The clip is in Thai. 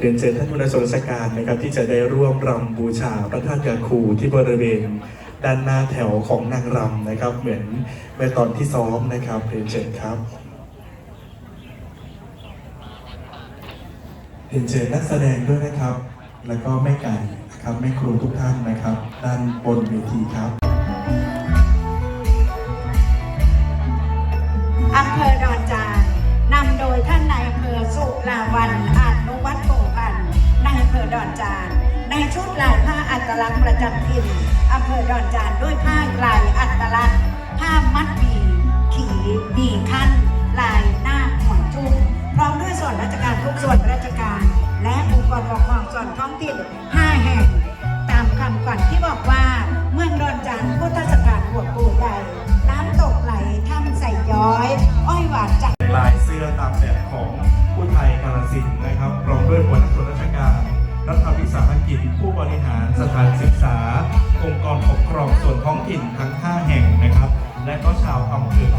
เรียนเชิญท่านผู้นสนราชการนะครับที่จะได้ร่วมรำบูชาพระธาตุยาคูที่บริเวณด้านหน้าแถวของนางรำนะครับ เหมือนเมื่อตอนที่ซ้อมนะครับเรียนเชิญครับเรียนเชิญนักแสดงด้วยนะครับ แล้วก็แม่ไก่นะครับแม่ครูทุกท่านนะครับ ด้านบนเวทีครับอำเภอดอนจานนำโดยท่านนายอำเภอสุราวัน อนจาน ในชุดลายผ้าอัตลักษณ์ประจำถิ่นอำเภอดอนจานด้วยผ้าลายอัตลักษณ์ ผ้ามัดหมีขีบีขั้น ลายหน้าหัวจุ้งพร้อมด้วยส่วนราชการทุกส่วนราชการ และองค์กรปกครองส่วนท้องถิ่น5แห่ง ตามคำก่อนที่บอกว่า เมืองดอนจานพุทธสถานหัวปูใหญ่น้ำตกไหลถ้ำใส่ย้อย อ้อยหวานจากลายเสื้อตามแบบของผู้ไทยกาลสินนะครับพร้อมด้วยหัวหน้าส่วน ผู้บริหารสถานศึกษา องค์กรปกครองส่วนท้องถิ่นทั้ง 5 แห่งนะครับ และก็ชาวอำเภอ